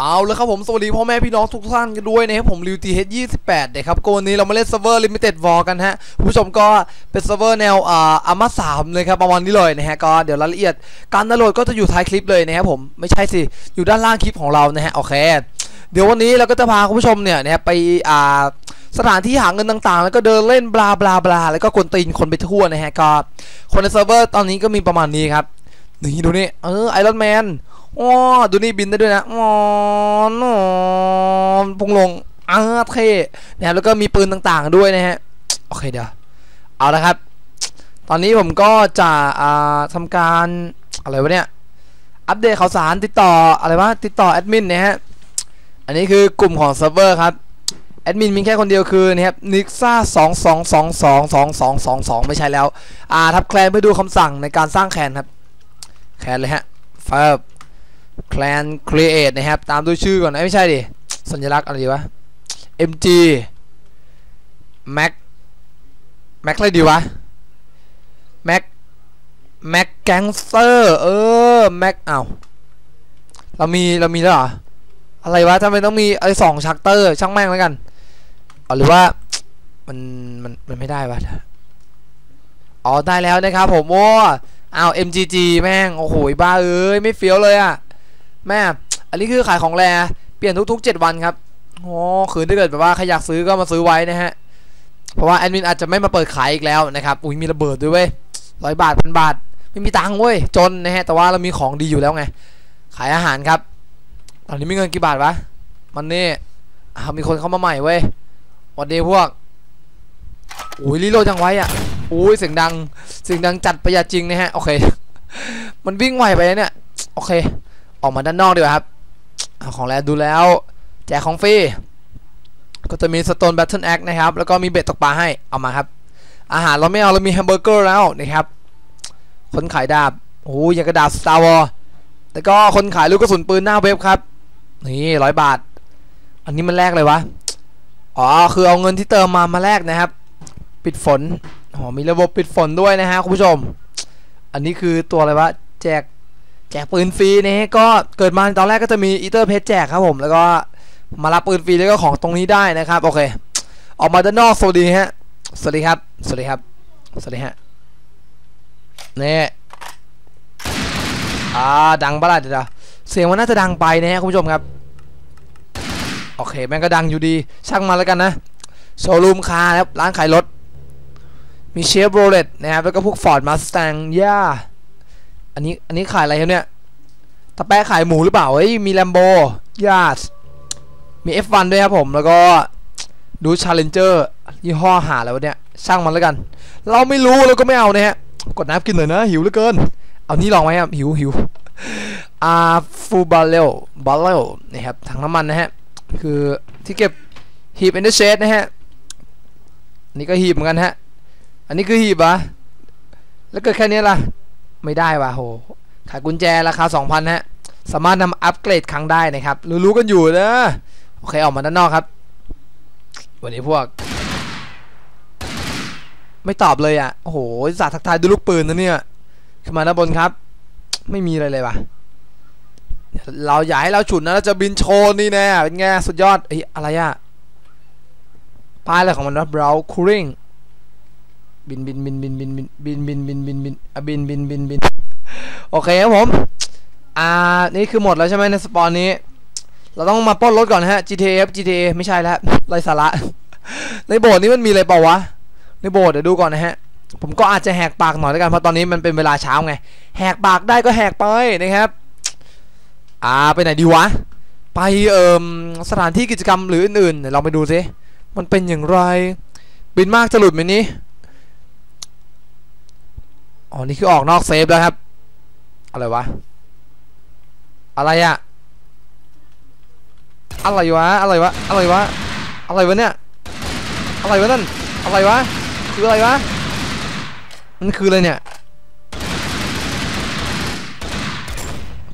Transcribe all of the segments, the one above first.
เอาเลยครับผมสวัสดีพ่อแม่พี่น้องทุกท่านกันด้วยนะครับผมริวทีเฮดยี่สิบแปดนะครับก็วันนี้เรามาเล่นเซิร์ฟเวอร์ลิมิเต็ดวอลกันฮะผู้ชมก็เป็นเซิร์ฟเวอร์แนวอ่าอามาสามเลยครับประมาณนี้เลยนะฮะก็เดี๋ยวรายละเอียดการดาวน์โหลดก็จะอยู่ท้ายคลิปเลยนะครับผมไม่ใช่สิอยู่ด้านล่างคลิปของเรานะฮะโอเคเดี๋ยววันนี้เราก็จะพาคุณผู้ชมเนี่ยนะครับไปอ่าสถานที่หาเงินต่างๆ แล้วก็เดินเล่นบลาบลาบลาแล้วก็กวนตีนคนไปทั่วนะฮะก็คนในเซิร์ฟเวอร์ตอนนี้ก็มีประมาณนี้ครับนี่ดูนี่เออไอรอนแมน อ๋อดูนี่บินได้ด้วยนะอ๋อนอนพุงลงอ้าเท่นะครับแล้วก็มีปืนต่างๆด้วยนะฮะโอเคเดี๋ยวเอาละครับ ตอนนี้ผมก็จะอ่าทำการอะไรวะเนี่ยอัปเดตข่าวสารติดต่ออะไรวะติดต่อแอดมินนะฮะอันนี้คือกลุ่มของเซิร์ฟเวอร์ครับแอดมินมีแค่คนเดียวคือนะครับนิกซ่าสองสองสองสองสองสองสองสองไม่ใช่แล้ว อ่าทับแคลนเพื่อดูคำสั่งในการสร้างแคนครับ แคนเลยฮะเฟิร์ บแคลนครีเอทนะครับ ตามด้วยชื่อก่อนนะไม่ใช่ดิ สัญลักษณ์อะไรดีวะ MG Mac Mac อะไรดีวะ Mac Mac Gangster เออ Mac อ้าวเรามี เรามีแล้วเหรอ อะไรวะทำไมต้องมีไอ้สองชักเตอร์ ช่างแม่งแล้วกันเอาหรือว่ามันมันมันไม่ได้วะอ๋อได้แล้วนะครับผมโอ้อ้าว MGG แม่ง โอ้โหบ้าเอ้ย ไม่เฟี้ยวเลยอะ แม่อันนี้คือขายของแรเปลี่ยนทุกๆ 7 วันครับโอ้คือถ้าเกิดแบบว่าใครอยากซื้อก็มาซื้อไว้นะฮะ เพราะว่าแอดมินอาจจะไม่มาเปิดขายอีกแล้วนะครับอุ้ยมีระเบิดด้วยเว้ยร้อยบาทพันบาท ไม่มีตังค์เว้ยจนนะฮะ แต่ว่าเรามีของดีอยู่แล้วไง ขายอาหารครับ ตอนนี้มีเงินกี่บาทวะ มันนี่อ้ามีคนเข้ามาใหม่เว้ยวันเดีพวกอุ้ยรีโหลดจังไว้อะอุ้ยเสียงดังเสียงดังจัดประหยัดจริงนะฮะโอเค มันวิ่งไหวไปเนี่ยโอเค ออกมาด้านนอกดีกว่าครับของแล้วดูแล้วแจกของฟรีก็จะมีสโตนแบทเทิลแอคนะครับ แล้วก็มีเบ็ดตกปลาให้เอามาครับ อาหารเราไม่เอาเรามีแฮมเบอร์เกอร์แล้วนะครับ คนขายดาบโอ้ยอย่างกระดาษสตาร์วอลแล้วก็คนขายลูกกระสุนปืนหน้าเว็บครับ นี่ร้อยบาท อันนี้มันแลกเลยวะ อ๋อ คือเอาเงินที่เติมมามาแลกนะครับ ปิดฝน อ๋อ มีระบบปิดฝนด้วยนะฮะคุณผู้ชม อันนี้คือตัวอะไรวะ แจก จกปืนฟรีนะฮะก็เกิดมาตอนแรกก็จะมีอีเตอร์เพชแจกครับผม แล้วก็มารับปืนฟรีแล้วก็ของตรงนี้ได้นะครับ โอเค ออกมาด้านนอกสวัสดีฮะ สวัสดีครับ สวัสดีครับ สวัสดีฮะนี่อ่าดังปะล่ะเดี๋ยวเสียงมันน่าจะดังไปนะฮะคุณผู้ชมครับ โอเคแม่งก็ดังอยู่ดี ช่างมาแล้วกันนะ โชว์รูมคาร์ครับ ร้านขายรถ มีเชฟโรเลตนะครับ แล้วก็พวกฟอร์ดมาส t ต n ย่า อันนี้อันนี้ขายอะไรครับเนี่ยตะแปะขายหมูหรือเปล่าเฮ้ยมีแลมโบยาสมี F1 ด้วยครับผมแล้วก็ดูชาเลนเจอร์ยี่ห้อหาแล้วเนี่ยช่างมันแล้วกัน เราไม่รู้เราก็ไม่เอานะฮะกดน้ำกินเลยนะ หิวเหลือเกิน เอานี่ลองไหมครับ หิวหิวอาฟูบาเลลบาเลลนี่ครับถังน้ำมันนะฮะ คือที่เก็บหีบเอนเดอร์เชดนะฮะนี่ก็หีบเหมือนกันฮะ อันนี้คือหีบวะแล้วเกิดแค่นี้ล่ะ ไม่ได้ว่ะโหขายกุญแจราคา 2,000ฮะสามารถนำอัปเกรดครั้งได้นะครับรู้ๆกันอยู่นะโอเคออกมาด้านนอกครับ วันนี้พวก ไม่ตอบเลยอะโอ้โหสาทักทายดูลูกปืนนะเนี่ยขึ้นมาด้านบนครับ ไม่มีอะไรเลยว่ะเราอยากให้เราฉุนนะเราจะบินโชว์นี่แน่เป็นไงสุดยอดเอ้อะไรอะป้ายอะไรของมันวะ brow cooling บินบินบินบินบินบินบินบินบินบินบินอะบินบินบินบินโอเคครับผม อ่า นี่คือหมดแล้วใช่ไหมในสปอนนี้ เราต้องมาปล้นรถก่อนนะฮะ GTA F GTA ไม่ใช่แล้วไรสาระ ในโบสถ์นี้มันมีอะไรเปล่าวะ ในโบสถ์เดี๋ยวดูก่อนนะฮะ ผมก็อาจจะแหกปากหน่อยแล้วกัน เพราะตอนนี้มันเป็นเวลาเช้าไง แหกปากได้ก็แหกไปนะครับ อ่า ไปไหนดีวะ ไปเอ่มสถานที่กิจกรรมหรืออื่นๆเดี๋ยวเราไปดูซิ มันเป็นอย่างไร บินมากจะหลุดไหมนี้ อ๋อ นี่คือออกนอกเซฟแล้วครับ อะไรวะ อะไรอะอะไรวะ อะไรวะ อะไรวะ อะไรวะเนี่ย อะไรวะนั่น อะไรวะ คืออะไรวะ มันคืออะไรเนี่ย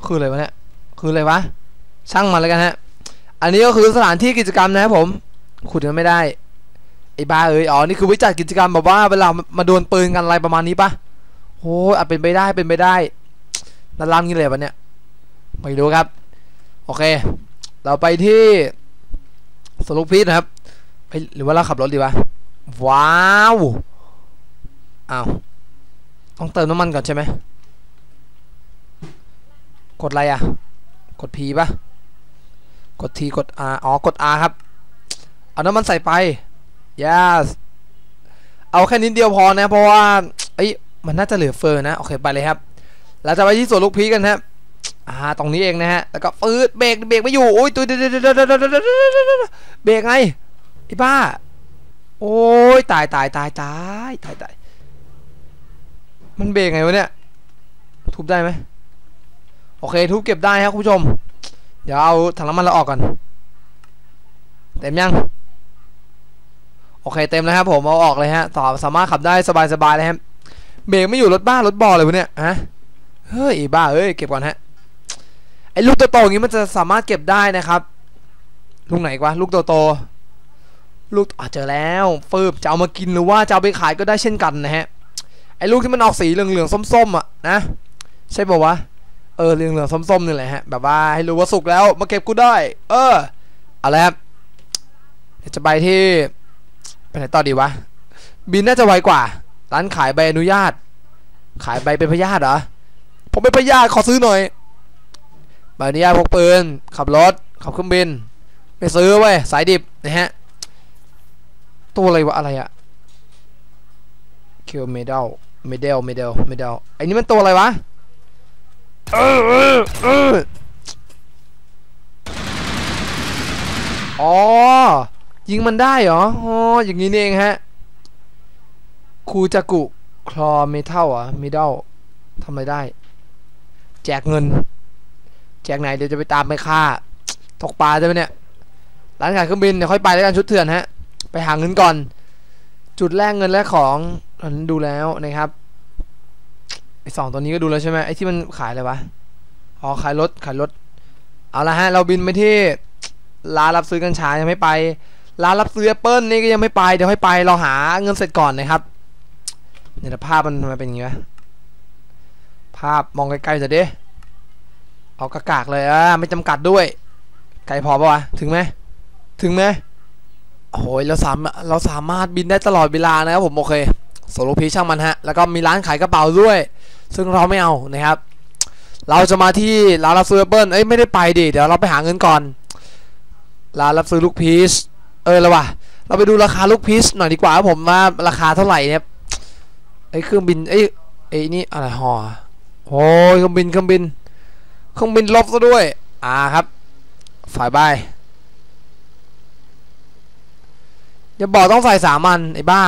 คืออะไรวะเนี่ย คืออะไรวะ ช่างมันแล้วกันฮะ อันนี้ก็คือสถานที่กิจกรรมนะครับผม ขุดกันไม่ได้ไอ้บ้าเอ้ย อ๋อ นี่คือวิจัดกิจกรรมแบบว่าเวลามาโดนปืนกันอะไรประมาณนี้ปะ โอ้อาจเป็นไปได้เป็นไปได้ด้านล่างนี่เลยวะเนี่ยไม่รู้ครับ โอเค เราไปที่สรุปพีทนะครับเอ้หรือว่าเราขับรถดีวะว้าวอ้าวต้องเติมน้ำมันก่อนใช่ไหมกดอะไรอะ กด P ปะกด T กด R อ๋อ กด R ครับ เอาน้ำมันใส่ไป yes เอาแค่นิดเดียวพอนะ เพราะว่าเอ้ มันน่าจะเหลือเฟอร์นะ โอเคไปเลยครับเราจะไปที่สวนลูกพีกันครับอ่าตรงนี้เองนะฮะ แล้วก็ฟืดเบรกเบรกไม่อยู่ โอ้ยตัวเดเดเดเดเดเดเดเบรกไงไอ้บ้า โอ้ยตายตายตายตายตายตายมันเบรกไงวะเนี่ย ทุบได้ไหมโอเค ทุบเก็บได้ครับคุณผู้ชม เดี๋ยวเอาถังน้ำมันเราออกก่อน เต็มยัง โอเคเต็มแล้วครับผมเอาออกเลยฮะต่อสามารถขับได้สบายๆเลยครับ เบรกไม่อยู่รถบ้ารถบอเลยวะเนี่ยฮะเฮ้ยบ้าเอ้ยเก็บก่อนฮะไอ้ลูกโตๆอย่างนี้มันจะสามารถเก็บได้นะครับลูกไหนวะลูกโตๆลูกอะเจอแล้วฟืบจะเอามากินหรือว่าจะเอาไปขายก็ได้เช่นกันนะฮะไอ้ลูกที่มันออกสีเหลืองๆส้มๆอะนะใช่ป่าวะเออเหลืองๆส้มๆนี่แหละฮะแบบว่าให้รู้ว่าสุกแล้วมาเก็บกูได้ เออเอาละครับจะไปที่ไปไหนต่อดีวะบินน่าจะไวกว่า ร้านขายใบอนุญาต ขายใบเป็นพยาธิเหรอ ผมเป็นพยาธิขอซื้อหน่อย ใบอนุญาตพกปืน ขับรถ ขับเครื่องบิน ไม่ซื้อเว้ย สายดิบนะฮะ ตัวอะไรวะอะไรอะคิวเมดัลเมเดลเมเดลเมเดลไอ้นี่มันตัวอะไรวะเออเออเอออ๋อยิงมันได้เหรอ อ๋อ อย่างนี้เองฮะ คูจักุคลอเมทัลอะเมดัลทำอะไรได้ แจกเงิน แจกไหนเดี๋ยวจะไปตามไปฆ่า ตกปลาใช่ไหมเนี่ย ร้านขายเครื่องบินเดี๋ยวค่อยไปแล้วกันชุดเถื่อนฮะ ไปหาเงินก่อน จุดแรกเงินแรกของอันนั้นดูแล้วนะครับไอสองตัวนี้ก็ดูแล้วใช่ไหมไอที่มันขายอะไรวะ อ๋อขายรถขายรถ เอาละฮะ เราบินไปที่ร้านรับซื้อกัญชายังไม่ไป ร้านรับซื้อแอปเปิลนี่ก็ยังไม่ไป เดี๋ยวให้ไป เราหาเงินเสร็จก่อนนะครับ เนี่ยภาพมันทำไมเป็นอย่างงี้วะภาพมองไกลๆจะเด้เอากระกากเลยอะไม่จำกัดด้วย ไกลพอปะวะถึงไหมถึงไหมโอ้ยเราสามเราสามารถบินได้ตลอดเวลานะครับผมโอเคโซโลพีช่างมันฮะ แล้วก็มีร้านขายกระเป๋าด้วย ซึ่งเราไม่เอานะครับ เราจะมาที่ร้านรับซื้อเปิลเอ้ยไม่ได้ไปดิ เดี๋ยวเราไปหาเงินก่อน ร้านรับซื้อลูกพีช เออแล้ววะเราไปดูราคาลูกพีชหน่อยดีกว่าครับผมว่าราคาเท่าไหร่เนี่ย ไอ้เครื่องบินไอ้ไอ้นี่อะไรหอโอ้ยเครื่องบินเครื่องบินเครื่องบินลบซะด้วยอ่าครับ ฝ่ายบายอย่าบอกต้องใส่สามันไอ้บ้า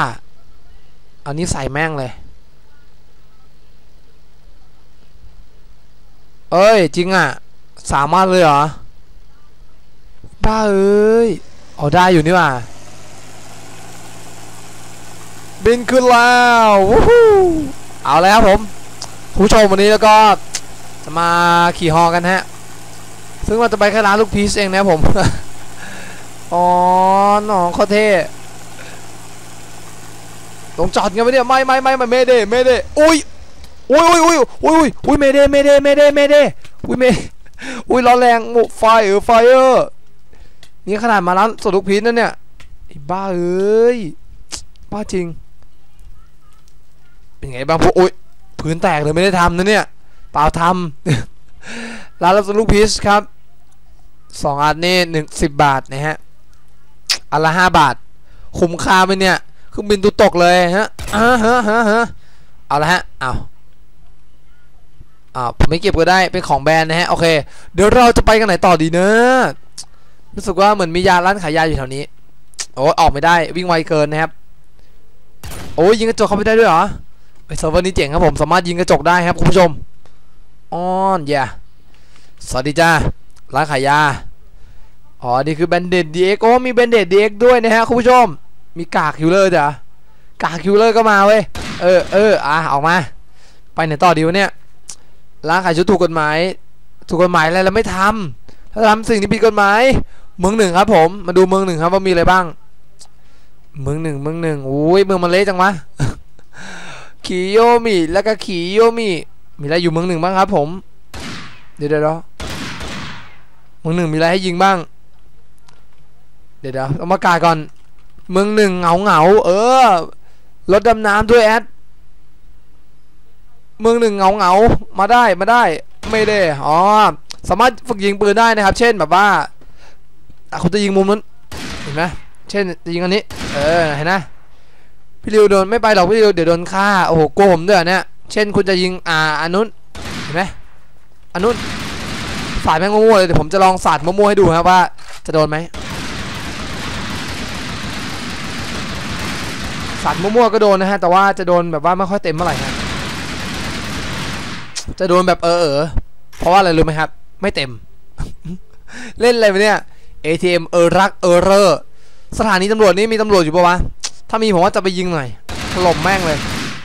อันนี้ใส่แม่งเลย เอ้ย จริงอะ สามารถเลยเหรอ บ้าเอ้ยเอาได้อยู่นี่ว่า บินขึ้นแล้ววู้ฮู้เอาแล้วครับผมผู้ชมวันนี้แล้วก็จะมาขี่ฮอกันฮะ ซึ่งเราจะไปแค่ร้านลูกพีชเองนะผม อ๋อหนองเขาเท่ลงจอดกันไปเนี่ยไม่ไม่ไม่ไม่เมเดเมเดอุ้ยอุ้ยอุ้ยอุ้ยอุ้ยอุ้ยเมเดเมเดเมเดเมเดอุ้ยเมอุ้ยร้อนแรงโอ้ไฟเออไฟเออร์นี่ขนาดมาร้านสดลูกพีชนั่นเนี่ยไอ้บ้าเอ้ยบ้าจริง เป็นไงบ้างพวกอุ้ยพื้นแตกเลยไม่ได้ทำนะเนี่ยเปล่าทำร้านรับซื้อลูกพีชครับสองอันนี่หนึ่งสิบบาทนะฮะอันละห้าบาท คุ้มค่าไหมเนี่ยเครื่องบินตุตกเลยฮะอ่าฮะฮะฮะเอาละฮะเอาอ่าผมไม่เก็บก็ได้เป็นของแบรนด์นะฮะโอเค เดี๋ยวเราจะไปกันไหนต่อดีเนอะรู้สึกว่าเหมือนมียาร้านขายยาอยู่แถวนี้โอ้ออกไม่ได้วิ่งไวเกินนะครับโอ้ยยิงกระจกเข้าไปได้ด้วยเหรอ เซิร์ฟเวอร์นี้เจ๋งครับผมสามารถยิงกระจกได้ครับคุณผู้ชมออนอย่าสวัสดีจ้าร้านขายยาอ๋อนี่คือแบนเดดดีเอ็กโอ้มีแบนเดดดีเอ็กด้วยนะฮะคุณผู้ชม มีกากคิวเลอร์จ้ะกากคิวเลอร์ก็มาเว้ยเออเอออะออกมา ไปไหนต่อดีวะเนี่ยร้านขายชุดถูกกฎหมาย ถูกกฎหมายอะไรเราไม่ทำถ้าทำสิ่งที่ผิดกฎหมายเมืองหนึ่งครับผมมาดูเมืองหนึ่งครับว่ามีอะไรบ้าง เมืองหนึ่งเมืองหนึ่งโอ้ยเมืองมันเละจังวะ คิโยมิแล้วก็คิโยมิมีอะไรอยู่เมืองหนึ่งบ้างครับผม เดี๋ยวเดี๋ยวเมืองหนึ่งมีอะไรให้ยิงบ้าง เดี๋ยวเดี๋ยวต้องประกาศก่อน เมืองหนึ่งเหงาเหงาเออรถดำน้ำด้วยแอดเมืองหนึ่งเหงาเหงามาได้มาได้ ไม่ได้อ๋อสามารถฝึกยิงปืนได้นะครับ เช่นแบบว่าอะคุณจะยิงมุมนั้นเห็นไหมเช่นจะยิงอันนี้ เออเห็นนะ พี่ริวโดนไม่ไปหรอกพี่ริวเดี๋ยวโดนฆ่าโอ้โหโกผมด้วยเนี่ยเช่นคุณจะยิงอ่าอันนู้นเห็นไหมอันนู้นสาดแม่งมั่วเลยเดี๋ยวผมจะลองสาดมั่วให้ดูครับว่าจะโดนไหมสาดมั่วก็โดนนะฮะแต่ว่าจะโดนแบบว่าไม่ค่อยเต็มเมื่อไหร่ฮะจะโดนแบบเออเออเพราะว่าอะไรรู้ไหมครับ ไม่เต็ม เล่นอะไรไปเนี่ย ATM เออรักเออเรอสถานีตำรวจนี่มีตำรวจอยู่ปะวะ ถ้ามีผมว่าจะไปยิงหน่อยถล่มแม่งเลย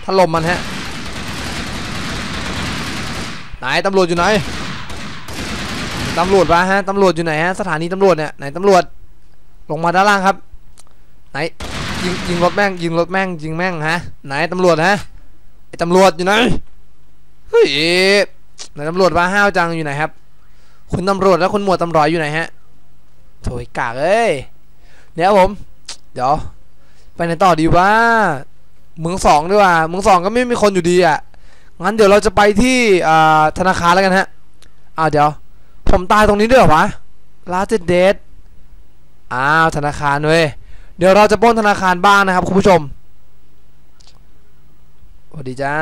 ถล่มมันฮะไหนตำรวจอยู่ไหนตำรวจวะฮะตำรวจอยู่ไหนฮะสถานีตำรวจเนี่ยไหนตำรวจลงมาด้านล่างครับ ไหนยิงยิงรถแม่งยิงรถแม่งยิงแม่งฮะไหนตำรวจฮะไอตำรวจอยู่ไหนเฮ้ยไหนตำรวจวะห้าวจังอยู่ไหนครับ คุณตำรวจแล้วคุณหมวดตำรวจอยู่ไหนฮะโถยกากเอ้ยเดี๋ยวผม เดี๋ยว ไปไหนต่อดีวะเมืองสองดีกว่าเมืองสองก็ไม่มีคนอยู่ดีอะงั้นเดี๋ยวเราจะไปที่ธนาคารแล้วกันฮะอ้าวเดี๋ยว ผมตายตรงนี้ด้วยเหรอวะลาเจเดดอ้าวธนาคารเว้ยเดี๋ยวเราจะปล้นธนาคารบ้างนะครับคุณผู้ชมสวัสดีจ้า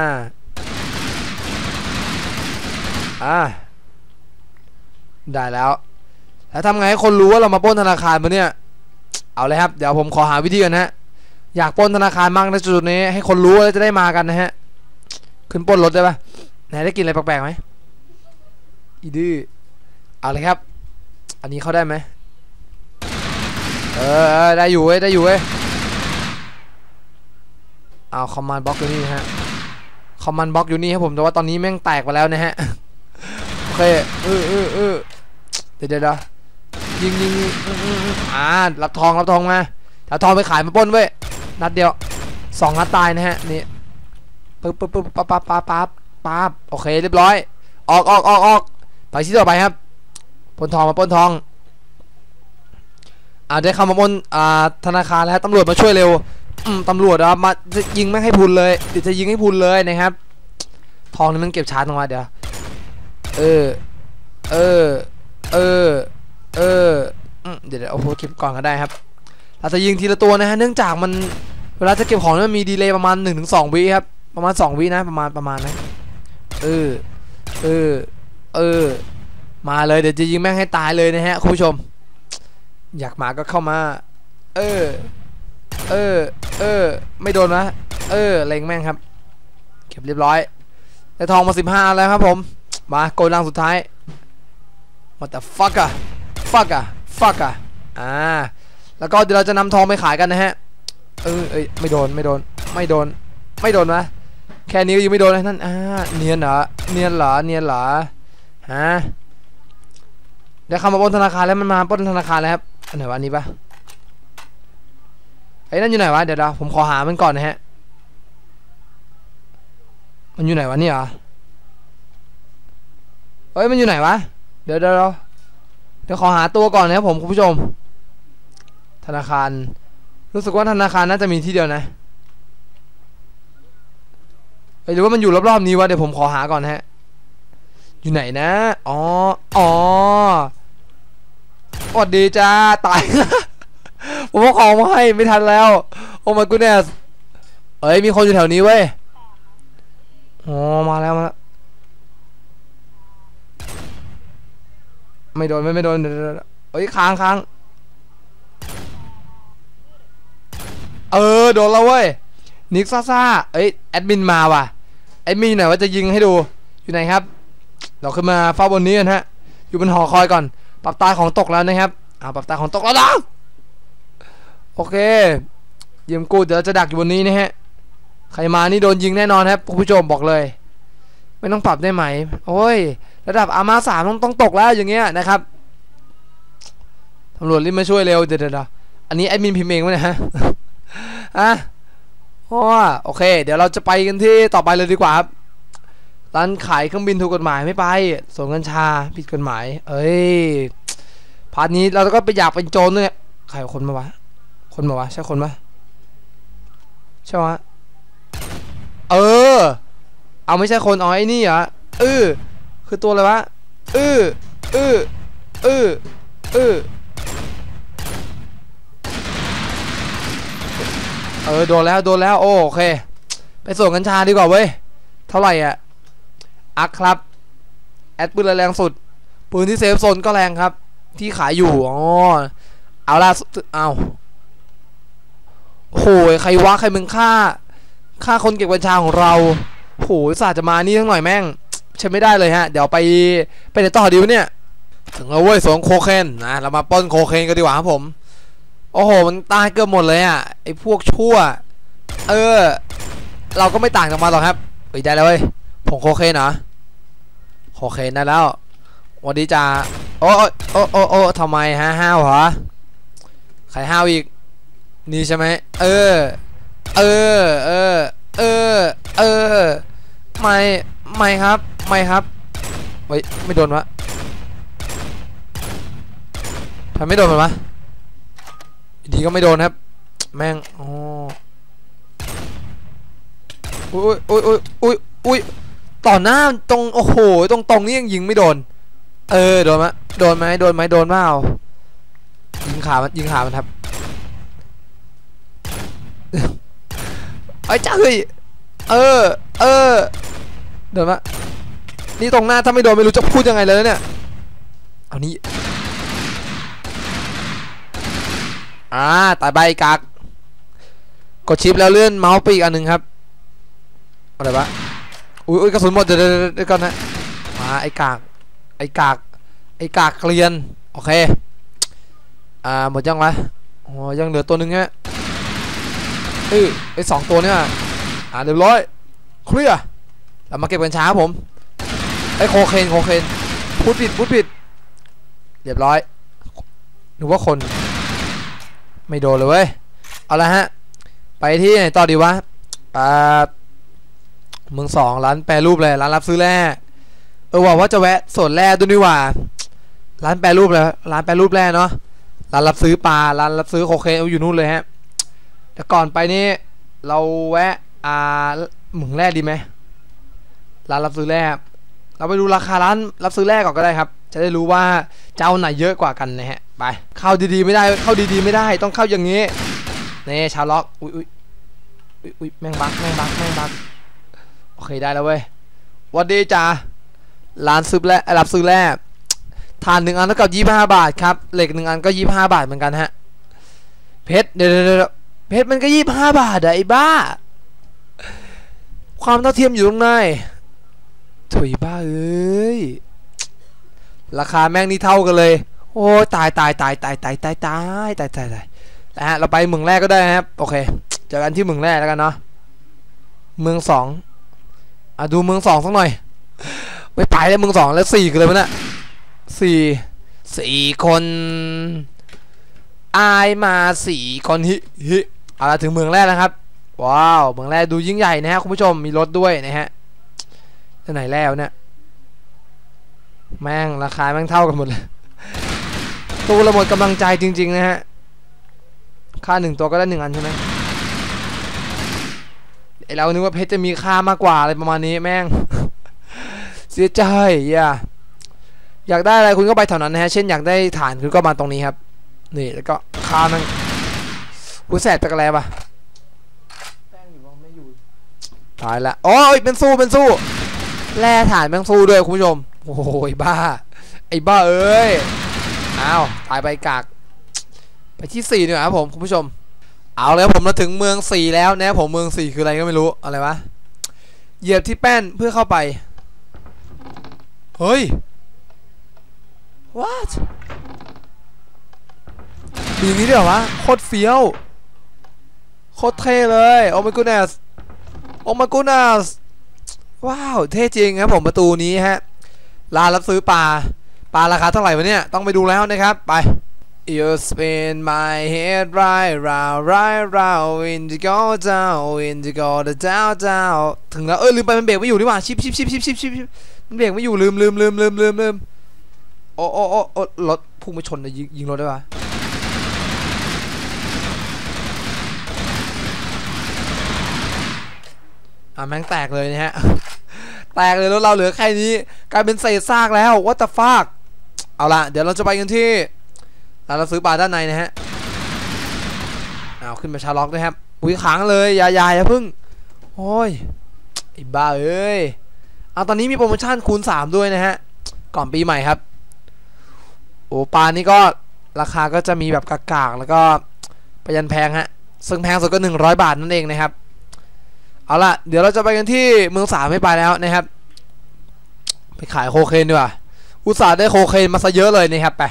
อ่าได้แล้วแล้วทำไงให้คนรู้ว่าเรามาปล้นธนาคารมาเนี่ย เอาเลยครับ เดี๋ยวผมขอหาวิธีกันฮะ อยากป้นธนาคารมากในจุดนี้ ให้คนรู้แล้วจะได้มากันนะฮะ ขึ้นป้นรถได้ปะไหนได้กินอะไรแปลกๆไหมอีดื้อเอาเลยครับ อันนี้เข้าได้ไหมเออได้อยู่เว้ยได้อยู่เว้ยเอาคอมมานด์บล็อกอยู่นี่ฮะคอมมานด์บล็อกอยู่นี่ครับผมแต่ว่าตอนนี้แม่งแตกไปแล้วนะฮะโอเคเออเออเออเดี๋ยวเดี๋ยวเดี๋ยวยิงยิงอ่ารับทองรับทองมาเอาทองไปขายมาป้นเว้ย นัดเดียวสองนัดตายนะฮะนี่ปึ๊บปึ๊บปึ๊บปั๊บปั๊บปั๊บปั๊บปั๊บโอเคเรียบร้อย ออกออกออกออกไปที่ต่อไปครับปนทองมาปนทองอ่าได้คำมาปนอ่าธนาคารแล้วฮะตำรวจมาช่วยเร็วตำรวจนะครับมาจะยิงไม่ให้พุนเลยเดี๋ยวจะยิงให้พุนเลยนะครับ ทองนี่มันเก็บช้าตรงว่าเดี๋ยวเออเออเออเออเดี๋ยวเอาโหเก็บก่อนก็ได้ครับ เราจะยิงทีละตัวนะฮะเนื่องจากมันเวลาจะเก็บของมันมีดีเลย์ประมาณ 1-2 วิครับประมาณ 2 วินะประมาณประมาณนะเออเออเออมาเลยเดี๋ยวจะยิงแม่งให้ตายเลยนะฮะคุณผู้ชม อยากมาก็เข้ามา เออเออเออไม่โดนนะเออเล็งแม่งครับเก็บเรียบร้อยได้ทองมา 15 แล้วครับผม มาโกยลังสุดท้าย what the fuck อะ fuck อะ fuck อะอ่า แล้วก็เดี๋ยวเราจะนำทองไปขายกันนะฮะ เออเอ้ยไม่โดนไม่โดนไม่โดนไม่โดนนะแค่นี้ก็ยังไม่โดนเลยนั่นอ่าเนียนเหรอเนียนเหรอเนียนเหรอฮะเดี๋ยวคำมาปนธนาคารแล้วมันมาปนธนาคารแล้วครับอันไหนวะอันนี้ปะไอ้นั่นอยู่ไหนวะเดี๋ยวเดี๋ยวผมขอหามันก่อนนะฮะ มันอยู่ไหนวะเนี่ยเหรอเฮ้ยมันอยู่ไหนวะเดี๋ยวเดี๋ยวเดี๋ยวขอหาตัวก่อนนะครับผมคุณผู้ชม ธนาคาร รู้สึกว่าธนาคารน่าจะมีที่เดียวนะเอ้ยหรือว่ามันอยู่รอบๆนี้วะเดี๋ยวผมขอหาก่อนฮะ อยู่ไหนนะ อ๋อ อ๋อสวัสดีจ้า ตาย ผมเอาของมาให้ไม่ทันแล้ว โอ้ my goodness เอ้ย มีคนอยู่แถวนี้เว้ย อ๋อ มาแล้วมาแล้วไม่โดนไม่ไม่โดนเดี๋ยวเดี๋ยวเดี๋ยวเอ้ยค้างค้าง เออโดนแล้วเว้ยนิกซ่าซ่าเอ้ยแอดมินมาว่ะแอดมินไหนว่าจะยิงให้ดูอยู่ไหนครับ เราขึ้นมาเฝ้าบนนี้กันฮะ อยู่บนหอคอยก่อน ปรับตาของตกแล้วนะครับอ่าปรับตาของตกแล้วนะโอเคเยี่ยมกูเดี๋ยวจะดักอยู่บนนี้นะฮะใครมานี่โดนยิงแน่นอนครับผู้ชมบอกเลย ไม่ต้องปรับได้ไหมโอ้ย ระดับอามาสามต้องต้องตกแล้วอย่างเงี้ยนะครับตำรวจรีบมาช่วยเร็วเดี๋ยวเดี๋ยวเดี๋ยวอันนี้แอดมินพิมพ์เองวะเนี่ยฮะ อะโอ้โอเค เดี๋ยวเราจะไปกันที่ต่อไปเลยดีกว่าครับร้านขายเครื่องบินถูกกฎหมายไม่ไปส่วนกัญชาผิดกฎหมาย เอ้ยพาร์ทนี้เราก็ไปอยากเป็นโจรด้วยใครเอาคนมาวะ คนมาวะ ใช่คนปะใช่วะเออ เอาไม่ใช่คนอ๋อไอ้นี่เหรอเออคือตัวอะไรวะเออเออเออเออ เออโดนแล้วโดนแล้วโอเค ไปส่งกัญชาดีกว่าเว้ย เท่าไหร่อะอักครับ แอดปืนแรงสุด ปืนที่เซฟโซนก็แรงครับ ที่ขายอยู่อ๋อเอาล่ะเอาโหยใครวะใครมึงฆ่าฆ่าคนเก็บกัญชาของเราโหยศาสตร์จะมานี่ทั้งหน่อยแม่งใช้ไม่ได้เลยฮะ เดี๋ยวไปไปไหนต่อดีวะเนี่ย ถึงแล้วเว้ยสวนโคเคนนะเรามาป้นโคเคนกันดีกว่าครับผม โอ้โห มันตายเกือบหมดเลยอะ ไอ้พวกชั่ว เออ เราก็ไม่ต่างจากมันหรอกครับไปได้แล้วเว้ยผงโคเคนเหรอ โคเคนได้แล้ว วันนี้จะโอ้โอ้โอ้โอ้ทำไมฮะห้าวเหรอ ใครห้าวอีก นี่ใช่ไหม เออ เออ เออ เออ เออ ไม่ ไม่ครับ ไม่ครับเฮ้ยไม่โดนวะทำไมไม่โดนมันวะ ดีก็ไม่โดนครับ แม่งอ๋ออุ้ยอุ้ยอุ้ยอุ้ยอุ้ยต่อหน้าตรงโอ้โหตรงตรงนี้ยังยิงไม่โดน เออโดนไหมโดนไหมโดนไหมโดนเปล่ายิงขามันยิงขามันครับไอ้จ้าเฮ้ยเออเออโดนไหมนี่ตรงหน้าถ้าไม่โดนไม่รู้จะพูดยังไงเลยเนี่ยเอานี้ อ่าตายใบกักกดชิปแล้วเลื่อนเมาส์ไปอีกอันหนึ่งครับอะไรวะอุ้ยกระสุนหมดเดี๋ยวเดี๋ยวเดี๋ยวก่อนนะมาไอ้กากไอ้กากไอ้กากเกลียนโอเคอ่าหมดยังวะโอ้ยังเหลือตัวหนึ่งฮะเอ้ยไอ้สองตัวเนี่ยอ่าเรียบร้อยเคลียร์เรามาเก็บกัญชาครับผมไอ้โคเคนโคเคนพูดผิดพูดผิดเรียบร้อยหรือว่าคน ไม่โดนเลยเว้ย เอาละฮะ ไปที่ไหนต่อดีวะอ่าเมืองสองร้านแปรรูปเลยร้านรับซื้อแร่เออว่าว่าจะแวะสวนแร่ด้วยนี่หว่า ร้านแปรรูปเลยร้านแปรรูปแร่เนาะร้านรับซื้อปลาร้านรับซื้อโคเคนเอาอยู่นู่นเลยฮะแต่ก่อนไปนี่เราแวะอ่าเหมืองแร่ดีไหมร้านรับซื้อแร่ เราไปดูราคาร้านรับซื้อแร่ก่อนก็ได้ครับ จะได้รู้ว่าเจ้าไหนเยอะกว่ากันนะฮะ ไป เข้าดีๆไม่ได้ เข้าดีๆไม่ได้ ต้องเข้าอย่างนี้นี่ชาวล็อก อุ้ยอุ้ยอุ้ยแม่งบักแม่งบักแม่งบัก โอเคได้แล้วเว้ยวันดีจ้าร้านซื้อแร่รับซื้อแร่ทานหนึ่งอันเท่ากับยี่ห้าบาทครับ เหล็กหนึ่งอันก็ยี่ห้าบาทเหมือนกันฮะ เพชรเดี๋ยวเดี๋ยวเดี๋ยวเพชรมันก็ยี่ห้าบาทอะไอ้บ้า ความเท่าเทียมอยู่ตรงไหน ถุยบ้าเอ้ย ราคาแม่งนี่เท่ากันเลย โอ้ตายตายตายตายตายตายตายตายตายตายนะฮะเราไปเมืองแรกก็ได้นะครับ โอเคเจอกันที่เมืองแรกแล้วกันเนาะเมืองสองอะดูเมืองสองสักหน่อยไม่ไปแล้วเมืองสองแล้วสี่กันเลยมันอะสี่สี่คนอายมาสี่คนฮิฮิเอาละถึงเมืองแรกนะครับ ว้าว เมืองแรกดูยิ่งใหญ่นะฮะคุณผู้ชมมีรถด้วยนะฮะ ที่ไหนแล้วเนี่ย แม่งราคาแม่งเท่ากันหมดเลย ตัวละหมดกำลังใจจริง ๆ นะฮะ ค่าหนึ่งตัวก็ได้หนึ่งอันใช่ไหมไอเรานึกว่าเพชรจะมีค่ามากกว่าอะไรประมาณนี้แม่ง เสียใจอย่าอยากได้อะไรคุณก็ไปแถวนั้นนะฮะ เช่นอยากได้ฐานคุณก็มาตรงนี้ครับ นี่แล้วก็ค่านั่งกูแสบไปกันแล้วปะแป้งอยู่ไม่อยู่ตายละ โอ้ยเป็นสู้เป็นสู้ แร่ฐานแม่งสู้ด้วยคุณผู้ชม โอ้ยบ้า ไอ้บ้าเอ้ย อ้าวตายไปกาก ไปที่สี่ดีกว่าครับผมคุณผู้ชม เอาเลยครับผมมาถึงเมืองสี่แล้วนะผมเมืองสี่คืออะไรก็ไม่รู้ อะไรวะ เหยียบที่แป้นเพื่อเข้าไป เฮ้ย what มีอย่างนี้ด้วยเหรอวะ โคตรเฟี้ยว โคตรเท่เลย โอ้ my goodness โอ้ my goodness ว้าวเท่จริงครับผมประตูนี้ฮะร้านรับซื้อปลาปลาราคาเท่าไหร่วะเนี่ยต้องไปดูแล้วนะครับไป You spin my head right round right round indigo down indigo down down ถึงแล้วเออลืมไปมันเบรกไม่อยู่นี่หว่าชิปชิปชิปชิปชิปชิปมันเบรกไม่อยู่ลืมลืมลืมลืมลืมลืมโอ้โอ้โอ้โอ้รถพุ่งไปชนยิงยิงรถได้ปะ อะแม่งแตกเลยนะฮะ แตกเลยแล้วเราเหลือแค่นี้ กลายเป็นเศษซากแล้ววัต the fuck เอาละเดี๋ยวเราจะไปกันที่ร้านเราซื้อปลาด้านในนะฮะเอาขึ้นมาชาล็อกด้วยครับอุ้ยขังเลยอย่าอย่าอย่าพึ่งโอ้ยไอ้บ้าเอ้ยเอาตอนนี้มีโปรโมชั่นคูณ 3 ด้วยนะฮะ ก่อนปีใหม่ครับ โอ้ปลานี่ก็ราคาก็จะมีแบบกากๆแล้วก็ประยันแพงฮะซึ่งแพงสุดก็ 100 บาทนั่นเองนะครับ เอาละเดี๋ยวเราจะไปกันที่เมืองสามไม่ไปแล้วนะครับ ไปขายโคเคนดีกว่าอุตส่าห์ได้โคเคนมาซะเยอะเลยนะครับไป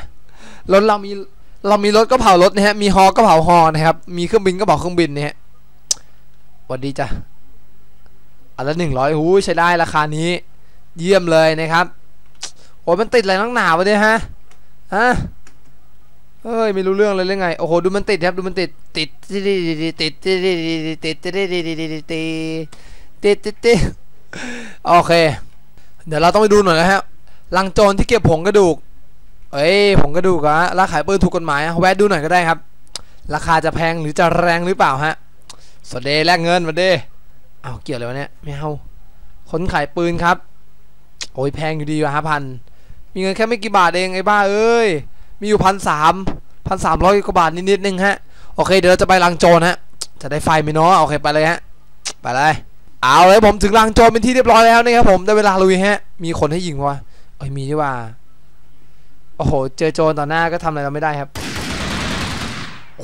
รถเรามีเรามีรถก็เผารถนะฮะมีฮอก็เผาฮอนะครับ มีเครื่องบินก็เผาเครื่องบินนะฮะสวัสดีจ้ะอันละหนึ่งร้อยหูใช้ได้ราคานี้ เยี่ยมเลยนะครับโอ้ยมันติดอะไรนักหนาวะเนี่ยฮะฮะ เฮ้ยไม่รู้เรื่องเลยเรื่องไงโอ้โหดูมันติดครับดูมันติดติดติดติดติดติดติดติดติดติดติดติดติดติดติดโอเคเดี๋ยวเราต้องไปดูหน่อยนะฮะลังโจรที่เก็บผงกระดูกเอ้ยผงกระดูกอะร้านขายปืนถูกกฎหมายอะแวะดูหน่อยก็ได้ครับราคาจะแพงหรือจะแรงหรือเปล่าฮะสวัสดีแลกเงินสวัสดีเอาเกี่ยวเลยวะเนี่ยไม่เอาคนขายปืนครับโอ้ยแพงอยู่ดีว่ะฮะพันมีเงินแค่ไม่กี่บาทเองไอ้บ้าเอ้ย มีอยู่พันสามพันสามร้อยกว่าบาทนิดๆนึงฮะ โอเค เดี๋ยวเราจะไปลังโจรฮะ จะได้ไฟไหมเนาะ โอเคไปเลยฮะ ไปเลย เอาเลยผมถึงลังโจรเป็นที่เรียบร้อยแล้วนะครับผม ได้เวลาลุยฮะ มีคนให้ยิงวะเอ้ยมีดีว่า โอ้โห เจอโจรต่อหน้าก็ทำอะไรเราไม่ได้ครับ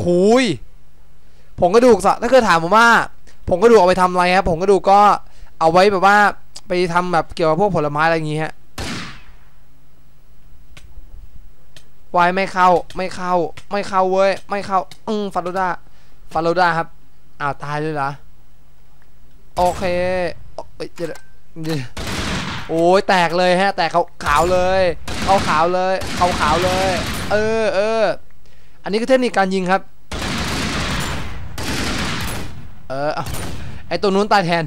หุยผมกระดูกสะถ้าเกิดถามผมว่าผมกระดูกเอาไปทำอะไรครับผมกระดูกก็เอาไว้แบบว่าไปทำแบบเกี่ยวกับพวกผลไม้อะไรอย่างงี้ฮะ วายไม่เข้าไม่เข้าไม่เข้าเว้ยไม่เข้าอืมฟาโรดาฟาโรดาครับอ้าวตายเลยเหรอโอเคเอ้ยเดี๋ยวโอ้ยแตกเลยฮะแตกขาวขาวเลยขาวขาวเลยขาวขาวเลย เออเอออันนี้คือเทคนิคการยิงครับ เออไอตัวนู้นตายแทน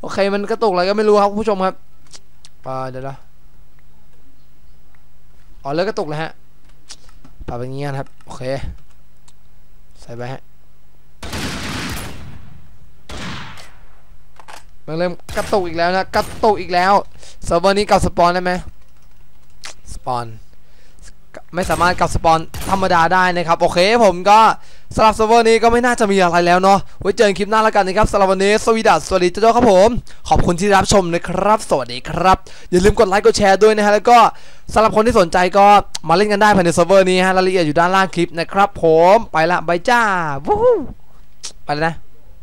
โอเคมันกระตุกอะไรก็ไม่รู้ครับผู้ชมครับอ่าเดี๋ยวนะ อ๋อเลิกกระตุกแลยฮะปรับอย่างงี้กันครับ โอเค ใส่ไปฮะมันเริ่มกระตุกอีกแล้วนะกระตุกอีกแล้วเซิร์ฟเวอร์นี้กลับสปอนได้ไหมสปอนไม่สามารถกลับสปอนธรรมดาได้นะครับ โอเคผมก็ สำหรับเซิร์ฟเวอร์นี้ก็ไม่น่าจะมีอะไรแล้วเนาะไว้เจอกันคลิปหน้าแล้วกันนะครับสำหรับวันนี้สวีดัสสวัสดีเจ้าครับผม ขอบคุณที่รับชมนะครับ สวัสดีครับ อย่าลืมกดไลค์กดแชร์ด้วยนะฮะแล้วก็สำหรับคนที่สนใจก็มาเล่นกันได้ภายในเซิร์ฟเวอร์นี้ฮะรายละเอียดอยู่ด้านล่างคลิปนะครับผมไปละบายจ้าวูวูไปแล้วนะ